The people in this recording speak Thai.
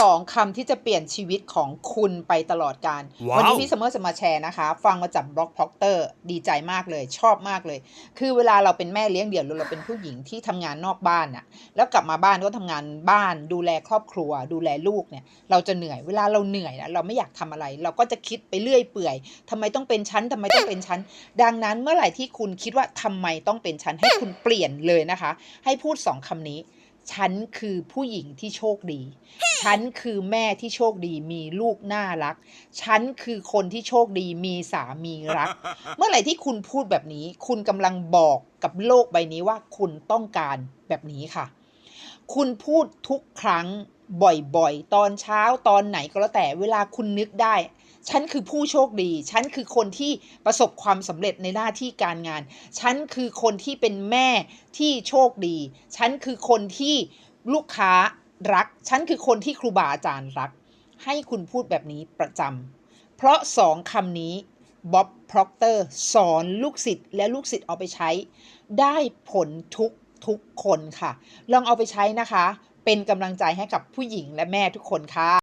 สองคำที่จะเปลี่ยนชีวิตของคุณไปตลอดการว้าววันี้พี่เสมอจะมาแชร์นะคะ ฟังมาจากบล็อกพ็อกเตอร์ดีใจมากเลย ชอบมากเลย คือเวลาเราเป็นแม่เลี้ยงเดี่ยวหรือเราเป็นผู้หญิงที่ทำงานนอกบ้านน่ะ แล้วกลับมาบ้านก็ทำงานบ้าน ดูแลครอบครัว ดูแลลูกเนี่ย เราจะเหนื่อย เวลาเราเหนื่อยนะเราไม่อยากทำอะไร เราก็จะคิดไปเรื่อยเปื่อยทำไมต้องเป็นชั้นทำไมต้องเป็นชั้น ดังนั้นเมื่อไหร่ที่คุณคิดว่าทำไมต้องเป็นชั้นให้คุณเปลี่ยนเลยนะคะ ให้พูดสองคำนี้ ฉันคือผู้หญิงที่โชคดี ฉันคือแม่ที่โชคดี มีลูกน่ารัก ฉันคือคนที่โชคดีมีสามีรัก เมื่อไหร่ที่คุณพูดแบบนี้ คุณกำลังบอกกับโลกใบนี้ว่าคุณต้องการแบบนี้ค่ะ คุณพูดทุกครั้ง บ่อยๆ ตอนเช้าตอนไหนก็แล้วแต่เวลาคุณนึกได้ ฉันคือผู้โชคดี ฉันคือคนที่ประสบความสำเร็จในหน้าที่การงาน ฉันคือคนที่เป็นแม่ที่โชคดี ฉันคือคนที่ลูกค้ารัก ฉันคือคนที่ครูบาอาจารย์รัก ให้คุณพูดแบบนี้ประจำเพราะสองคำนี้บ๊อบพ r อกเตอร์สอนลูกศิษย์และลูกศิษย์เอาไปใช้ ได้ผลทุกทุกคนค่ะ ลองเอาไปใช้นะคะ เป็นกำลังใจให้กับผู้หญิงและแม่ทุกคนค่ะ